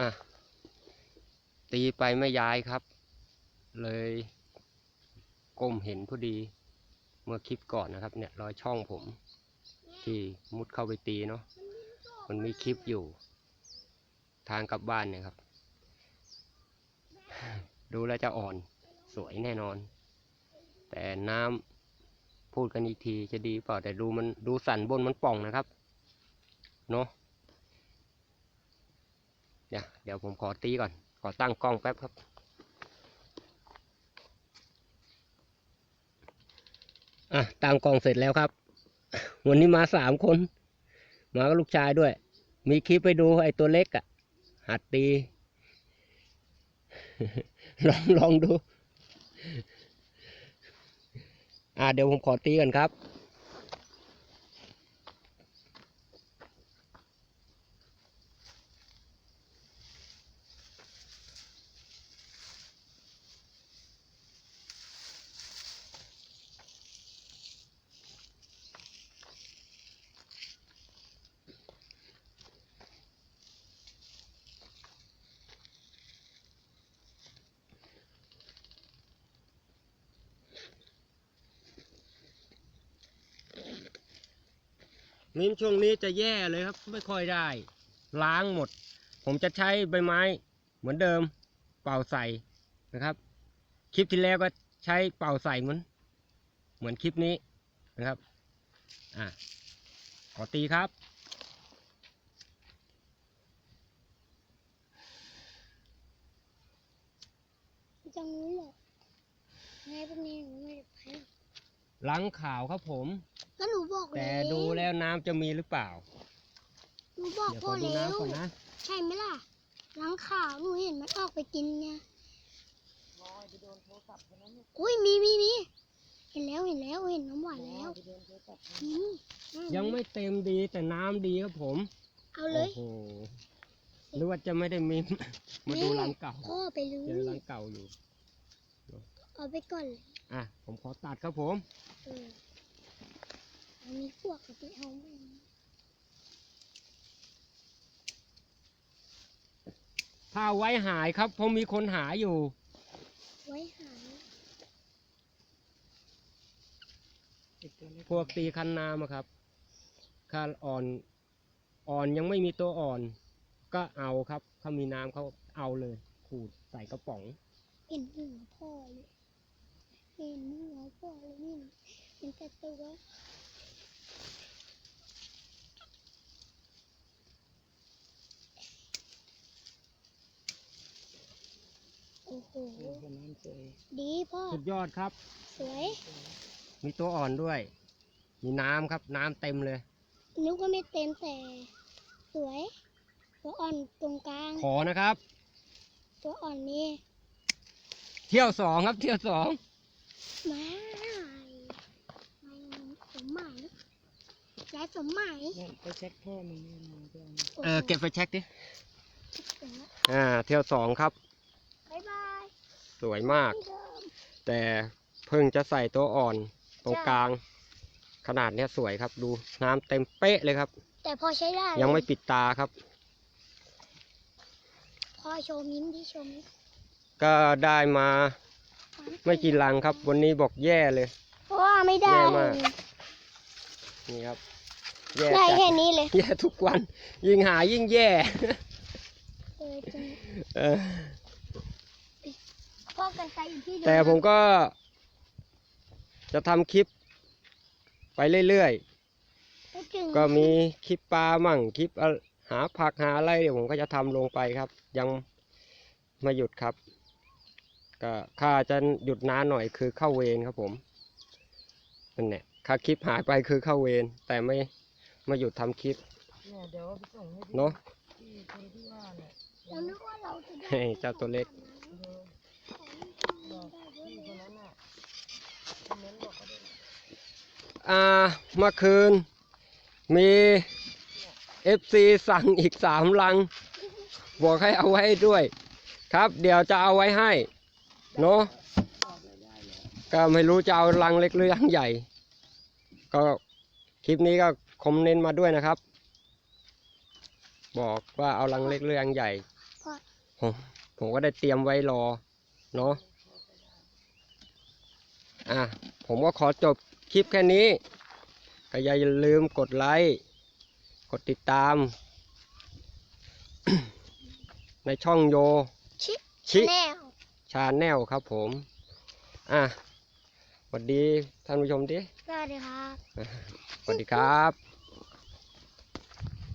อะ ตีไปไม่ย้ายครับ เลยก้มเห็นพอดี เมื่อคลิปก่อนนะครับ เนี่ยรอยช่องผม ที่มุดเข้าไปตีเนาะมันมีคลิปอยู่ ทางกลับบ้านเนี่ยครับ ดูแล้วจะอ่อนสวยแน่นอน แต่น้ำพูดกันอีกทีจะดีเปล่าแต่ดูมันดูสันบนมันป่องนะครับ เนาะ เดี๋ยวเดี๋ยวผมขอตีก่อน ขอตั้งกล้องแป๊บครับ อะตั้งกล้องเสร็จแล้วครับ วันนี้มาสามคน มากับลูกชายด้วย มีคลิปไปดูไอ้ตัวเล็กอะ่ะ หัดตี ลองลองดู อ่าเดี๋ยวผมขอตีกันครับ นช่วงนี้จะแย่เลยครับ ไม่ค่อยได้ ล้างหมด ผมจะใช้ใบไม้เหมือนเดิม เป่าใส่นะครับ คลิปที่แล้วก็ใช้เป่าใส่เหมือน เหมือนคลิปนี้นะครับ อะขอตีครับจังรู้หรอกไงพวกนี้หนูไม่ได้ไป หรอกล้างขาวครับผม ก็หนูบอกแต่แล้วดูแล้วน้ำจะมีหรือเปล่า หนูบอกเดี๋ยวขพ่ออดูแล้วน้ำก่อนนะ ใช่ไหมล่ะล้างข่าวหนูเห็นมันออกไปกินไงอุ้ยมีมีมีเห็นแล้วเห็นแล้วเห็นน้ำหวานแล้วอืมอืมยังไม่เต็มดีแต่น้ำดีครับผม เอาเลยโอ้โห หรือว่าจะไม่ได้มี มาดูรังเก่าพ่อไปเลเจอยรังเก่าอยู่ เอาไปก่อนเลย อะผมขอตัดครับผมเอออันนี้พวกกับไปเอาไม่ถ้าไว้หายครับเพราะมีคนหาอยู่ ไว้หาพวกตีคันนามอะครับคันอ่อนอ่อนยังไม่มีตัวอ่อน ก็เอาครับถ้ามีน้ำเขาเอาเลย ขูดใส่กระป๋องเห็นหัวพ่อเลย เห็นหัวพ่อเลยนี่เห็นแต่ตัวโอ้โหดีพ่อ สุดยอดครับ สวย มีตัวอ่อนด้วย มีน้ำครับน้ำเต็มเลย นึกว่าไม่เต็มแต่ สวย ตัวอ่อนตรงกลาง ขอนะครับ ตัวอ่อนนี่เที่ยวสองครับเที่ยวสองมา ไม่สมหมายยายสมหมายไปเช็คพ่อมึงนี่มาเอนเออเก็บไฟแช็กดิอ่าเที่ยวสองครับ บ๊ายบายสวยมาก ที่เดิม แต่เพิ่งจะใส่ตัวอ่อนตรงกลาง ขนาดเนี้ยสวยครับดูน้ำเต็มเป๊ะเลยครับ แต่พอใช้ได้ยังไม่ปิดตาครับ พอโชว์มิ้นที่โชว์มิ้นก็ได้มา ไม่กี่ลังครับ วันนี้บอกแย่เลย เพราะว่าไม่ได้แย่เลมากยนี่ครับ แย่ได้จัดแค่นี้เลยแย่ทุกวัน ยิ่งหายิ่งแย่ เออจริงเออ พ่อกันไกลอยู่ที่เดิมแต่ผมก็ จะทำคลิป ไปเรื่อยไม่จริงๆ ก็มีคลิปปลามั่ง คลิปอะหาผักหาอะไรเดี๋ยวผมก็จะทำลงไปครับ ยังไม่หยุดครับ ก็ค่าจะหยุดนานหน่อยคือเข้าเวรครับผมนั่นแหละค่าคลิปหายไปคือเข้าเวรแต่ไม่ไม่หยุดทำคลิปเนี่ยเดี๋ยวเอาไปส่งให้พี่เนาะที่คนที่ว่าเนี่ยเรานึกว่าเราจะได้ให้เจ้าตัวเล็กเออบอกพี่คนนั้นน่ะคอมเมนต์บอกเขาด้วยนะอ่าเมื่อคืนมีเอฟซีสั่งอีกสามลัง บอกให้เอาไว้ด้วย ครับ เดี๋ยวจะเอาไว้ให้ เนาะก็ไม่รู้จะเอาลังเล็กหรือลังใหญ่ ก็คลิปนี้ก็คอมเมนต์มาด้วยนะครับ บอกว่าเอาลังเล็กหรือลังใหญ่พ่อผมผมก็ได้เตรียมไว้รอ เนาะอะผมก็ขอจบคลิปแค่นี้ก็อย่าลืมกดไลค์ กดติดตาม ในช่องโย ชิชิแนว ชาแนลครับผม อะสวัสดีท่านผู้ชมดิ สวัสดีครับ สวัสดีครับ